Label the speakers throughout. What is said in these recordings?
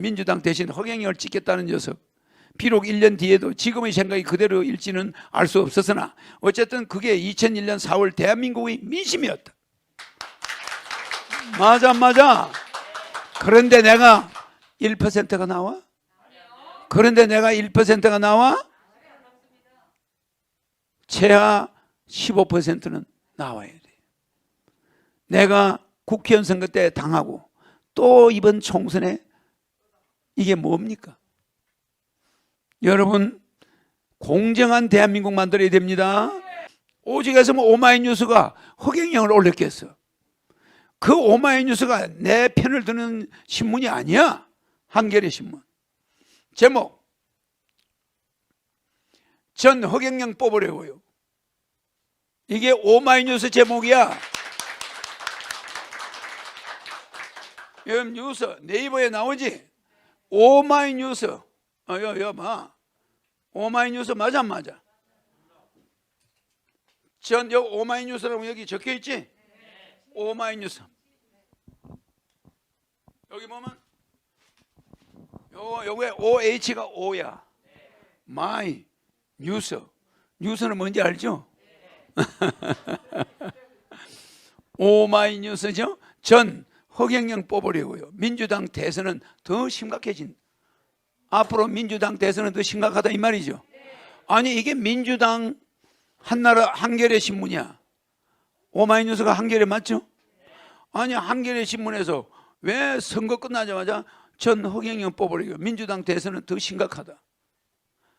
Speaker 1: 민주당 대신 허경영을 찍겠다는 녀석. 비록 1년 뒤에도 지금의 생각이 그대로 일지는 알 수 없었으나 어쨌든 그게 2001년 4월 대한민국의 민심이었다. 맞아 맞아. 그런데 내가 1%가 나와? 그런데 내가 1%가 나와? 최하 15%는 나와야 돼. 내가 국회의원 선거 때 당하고 또 이번 총선에 이게 뭡니까? 여러분 공정한 대한민국 만들어야 됩니다. 오직 했으면 오마이뉴스가 허경영을 올렸겠어. 그 오마이뉴스가 내 편을 드는 신문이 아니야. 한겨레 신문. 제목 전 허경영 뽑으려고요. 이게 오마이뉴스 제목이야. 여러분 뉴스 네이버에 나오지? 오마이뉴스. 어, 여, 여, 봐. 오마이뉴스 맞아, 안 맞아? 전, 여 오마이뉴스라고 여기 적혀 있지? 오마이뉴스. 여기 보면, 요, 요게 OH가 O야. 마이, 뉴스. 뉴스는 뭔지 알죠? 오마이뉴스죠? 전 허경영 뽑으려고요. 민주당 대선은 더 심각해진. 앞으로 민주당 대선은 더 심각하다 이 말이죠. 아니 이게 민주당 한나라 한겨레 신문이야. 오마이뉴스가 한겨레 맞죠? 아니 한겨레 신문에서 왜 선거 끝나자마자 전 허경영 뽑으려고 민주당 대선은 더 심각하다.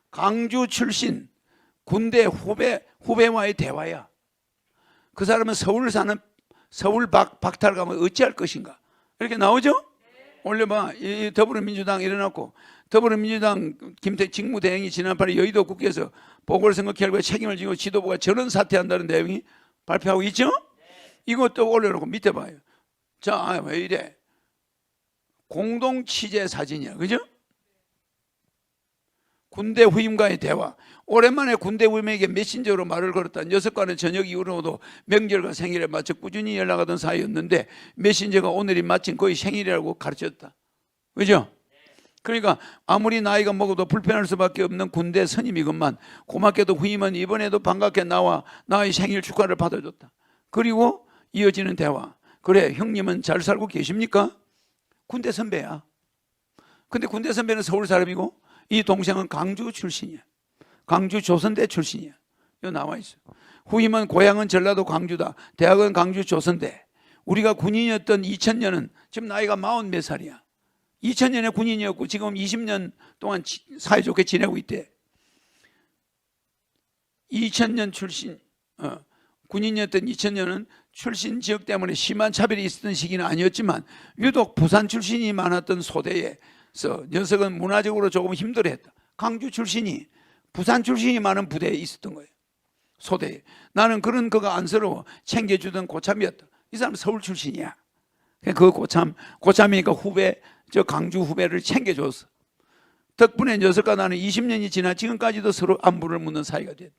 Speaker 1: 강주 출신 군대 후배 후배와의 대화야. 그 사람은 서울 사는 서울 박, 가면 어찌할 것인가 이렇게 나오죠? 올려봐 이 더불어민주당 일어났고 더불어민주당 김태 직무대행이 지난 8일 여의도 국회에서 보궐선거 결과에 책임을 지고 지도부가 전원 사퇴한다는 내용이 발표하고 있죠? 이것도 올려놓고 밑에 봐요. 자, 아, 왜 이래? 공동 취재 사진이야, 그죠? 군대 후임과의 대화. 오랜만에 군대 후임에게 메신저로 말을 걸었다. 녀석과는 저녁 이후로도 명절과 생일에 맞춰 꾸준히 연락하던 사이였는데 메신저가 오늘이 마침 거의 생일이라고 가르쳤다. 그죠? 그러니까 아무리 나이가 먹어도 불편할 수밖에 없는 군대 선임이건만 고맙게도 후임은 이번에도 반갑게 나와 나의 생일 축하를 받아줬다. 그리고 이어지는 대화. 그래 형님은 잘 살고 계십니까? 군대 선배야. 근데 군대 선배는 서울 사람이고 이 동생은 강주 출신이야. 강주 조선대 출신이야. 여기 나와 있어. 후임은 고향은 전라도 광주다. 대학은 강주 조선대. 우리가 군인이었던 2000년은 지금 나이가 40몇 살이야. 2000년에 군인이었고 지금 20년 동안 지- 사이좋게 지내고 있대. 2000년 출신 어, 군인이었던 2000년은 출신 지역 때문에 심한 차별이 있었던 시기는 아니었지만 유독 부산 출신이 많았던 소대에서 녀석은 문화적으로 조금 힘들어했다. 강주 출신이 부산 출신이 많은 부대에 있었던 거예요. 소대에. 나는 그런 그가 안쓰러워 챙겨주던 고참이었다. 이 사람 서울 출신이야. 그 고참, 고참이니까 후배, 저 강주 후배를 챙겨줬어. 덕분에 녀석과 나는 20년이 지나 지금까지도 서로 안부를 묻는 사이가 됐다.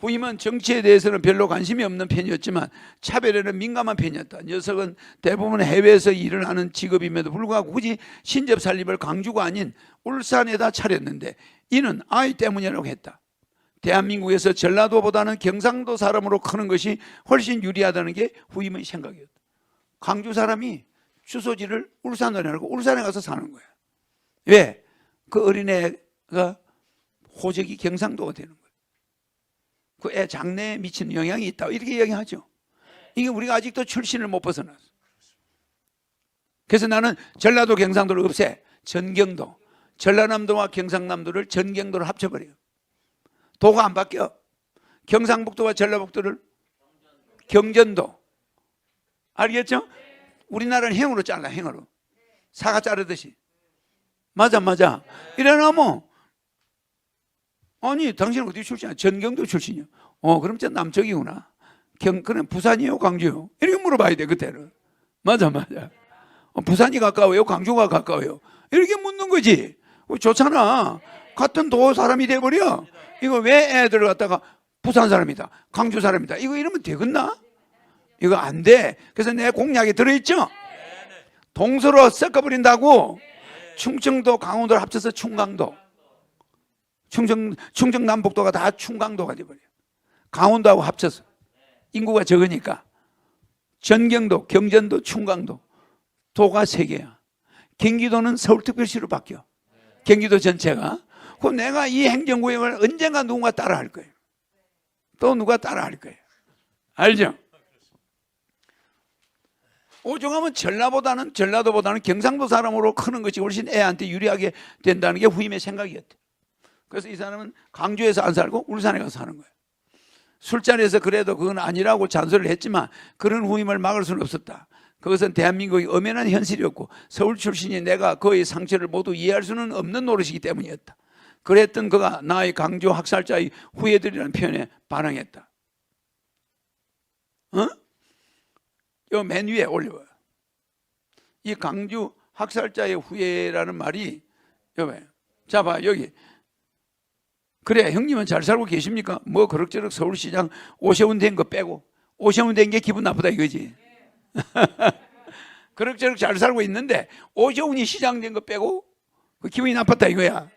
Speaker 1: 후임은 정치에 대해서는 별로 관심이 없는 편이었지만 차별에는 민감한 편이었다. 녀석은 대부분 해외에서 일을 하는 직업임에도 불구하고 굳이 신접 살림을 강주가 아닌 울산에다 차렸는데 이는 아이 때문이라고 했다. 대한민국에서 전라도보다는 경상도 사람으로 크는 것이 훨씬 유리하다는 게 후임의 생각이었다. 강주 사람이 주소지를 울산으로 해놓고 울산에 가서 사는 거야. 왜? 그 어린애가 호적이 경상도가 되는 거야. 그 애 장래에 미치는 영향이 있다. 이렇게 이야기하죠. 이게 우리가 아직도 출신을 못 벗어났어. 그래서 나는 전라도 경상도를 없애. 전경도. 전라남도와 경상남도를 전경도를 합쳐버려요. 도가 안 바뀌어. 경상북도와 전라북도를 경전도. 알겠죠? 우리나라는 행으로 잘라, 행으로. 사과 자르듯이. 맞아, 맞아. 이래놓으면, 아니, 당신은 어디 출신이야? 전경도 출신이요. 어, 그럼 저 남쪽이구나. 경, 그럼 부산이요, 광주요? 이렇게 물어봐야 돼, 그때는. 맞아, 맞아. 어, 부산이 가까워요? 광주가 가까워요? 이렇게 묻는 거지. 어, 좋잖아. 같은 도 사람이 돼버려. 이거 왜 애들을 갖다가 부산 사람이다, 광주 사람이다. 이거 이러면 되겠나? 이거 안 돼. 그래서 내 공약에 들어있죠? 동서로 섞어버린다고 충청도, 강원도를 합쳐서 충강도. 충청, 충청 남북도가 다 충강도가 돼버려. 강원도하고 합쳐서. 인구가 적으니까. 전경도, 경전도, 충강도. 도가 세 개야. 경기도는 서울특별시로 바뀌어. 경기도 전체가. 그럼 내가 이 행정구역을 언젠가 누군가 따라 할 거예요. 또 누가 따라 할 거예요. 알죠? 오종하면 전라보다는 전라도보다는 경상도 사람으로 크는 것이 훨씬 애한테 유리하게 된다는 게 후임의 생각이었대. 그래서 이 사람은 강주에서 안 살고 울산에 가서 사는 거예요. 술자리에서 그래도 그건 아니라고 잔소리를 했지만 그런 후임을 막을 수는 없었다. 그것은 대한민국의 엄연한 현실이었고 서울 출신이 내가 그의 상처를 모두 이해할 수는 없는 노릇이기 때문이었다. 그랬던 그가 나의 강주 학살자의 후예들이라는 표현에 반항했다. 어? 요맨 위에 올려봐요. 이 강주 학살자의 후예라는 말이 여봐요. 자, 봐 여기. 그래, 형님은 잘 살고 계십니까? 뭐 그럭저럭 서울시장 오세훈 된 거 빼고 오세훈 된 게 기분 나쁘다 이거지. 그럭저럭 잘 살고 있는데 오세훈이 시장 된 거 빼고 그 기분이 나빴다 이거야.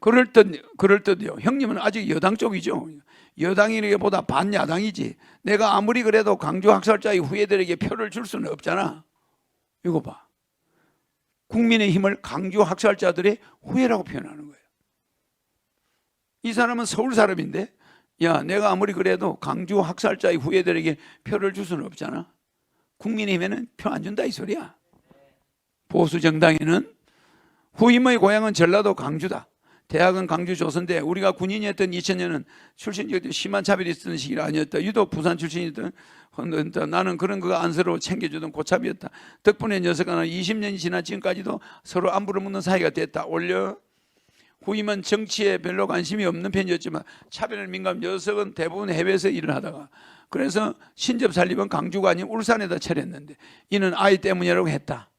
Speaker 1: 그럴 듯 그럴 듯요. 형님은 아직 여당 쪽이죠. 여당이보다 반야당이지. 내가 아무리 그래도 강주 학살자의 후예들에게 표를 줄 수는 없잖아. 이거 봐. 국민의 힘을 강주 학살자들의 후예라고 표현하는 거예요. 이 사람은 서울 사람인데, 야, 내가 아무리 그래도 강주 학살자의 후예들에게 표를 줄 수는 없잖아. 국민의힘에는 표 안 준다 이 소리야. 보수 정당에는 후임의 고향은 전라도 강주다. 대학은 강주 조선대 우리가 군인이었던 2000년은 출신 지역도 심한 차별이 있었던 시기가 아니었다. 유독 부산 출신이던 헌- 나는 그런 거가 안쓰러워 챙겨주던 고참이었다. 덕분에 녀석은 20년이 지난 지금까지도 서로 안부를 묻는 사이가 됐다. 올려 후임은 정치에 별로 관심이 없는 편이었지만 차별을 민감 녀석은 대부분 해외에서 일을 하다가 그래서 신접 살림은 강주가 아닌 울산에다 차렸는데 이는 아이 때문이라고 했다.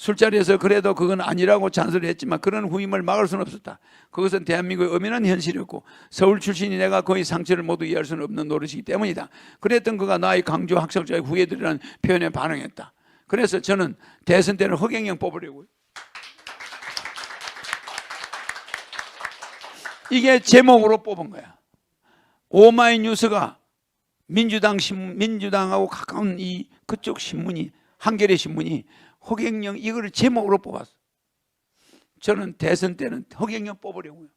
Speaker 1: 술자리에서 그래도 그건 아니라고 잔소리 했지만 그런 후임을 막을 수는 없었다. 그것은 대한민국의 엄연한 현실이었고 서울 출신이 내가 거의 상처를 모두 이해할 수는 없는 노릇이기 때문이다. 그랬던 그가 나의 강조 학살자의 후예들이라는 표현에 반응했다. 그래서 저는 대선 때는 허경영 뽑으려고요. 이게 제목으로 뽑은 거야. 오마이뉴스가 민주당 신 민주당하고 가까운 이 그쪽 신문이 한겨레 신문이 허경영 이거를 제목으로 뽑았어. 저는 대선 때는 허경영 뽑으려고요.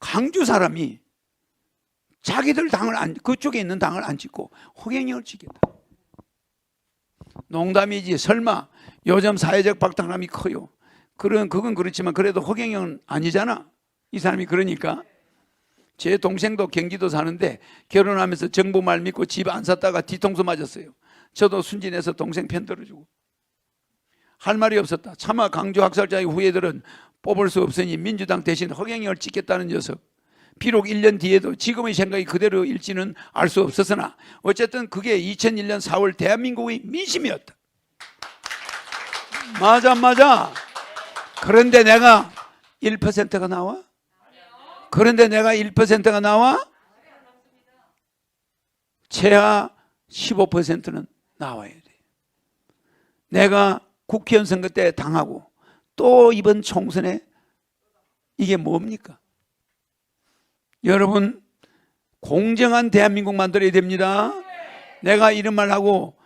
Speaker 1: 강주 사람이 자기들 당을 안 그쪽에 있는 당을 안 찍고 허경영을 찍겠다. 농담이지 설마 요즘 사회적 박탈감이 커요. 그런 그건 그렇지만 그래도 허경영은 아니잖아. 이 사람이 그러니까 제 동생도 경기도 사는데 결혼하면서 정부 말 믿고 집 안 샀다가 뒤통수 맞았어요. 저도 순진해서 동생 편 들어주고 할 말이 없었다. 차마 강조 학살자의 후예들은 뽑을 수 없으니 민주당 대신 허경영을 찍겠다는 녀석. 비록 1년 뒤에도 지금의 생각이 그대로일지는 알 수 없었으나 어쨌든 그게 2001년 4월 대한민국의 민심이었다. 맞아 맞아. 그런데 내가 1%가 나와? 그런데 내가 1%가 나와? 최하 15%는 나와야 돼. 내가 국회의원 선거 때 당하고 또 이번 총선에 이게 뭡니까? 여러분 공정한 대한민국 만들어야 됩니다. 내가 이런 말 하고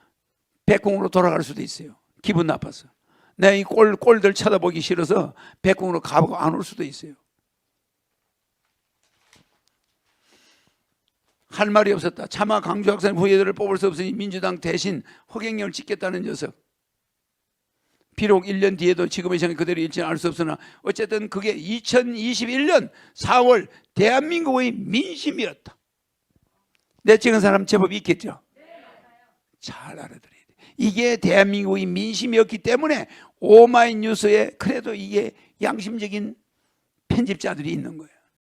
Speaker 1: 백궁으로 돌아갈 수도 있어요. 기분 나빠서. 내가 이 꼴, 꼴들 쳐다보기 싫어서 백궁으로 가보고 안 올 수도 있어요. 할 말이 없었다. 차마 강주 학생 후예들을 뽑을 수 없으니 민주당 대신 허경영을 찍겠다는 녀석. 비록 1년 뒤에도 지금의 생각 그대로 일지는 알 수 없으나 어쨌든 그게 2021년 4월 대한민국의 민심이었다. 내 찍은 사람 제법 있겠죠? 잘 알아들어야 돼. 이게 대한민국의 민심이었기 때문에 오마이뉴스에 그래도 이게 양심적인 편집자들이 있는 거예요.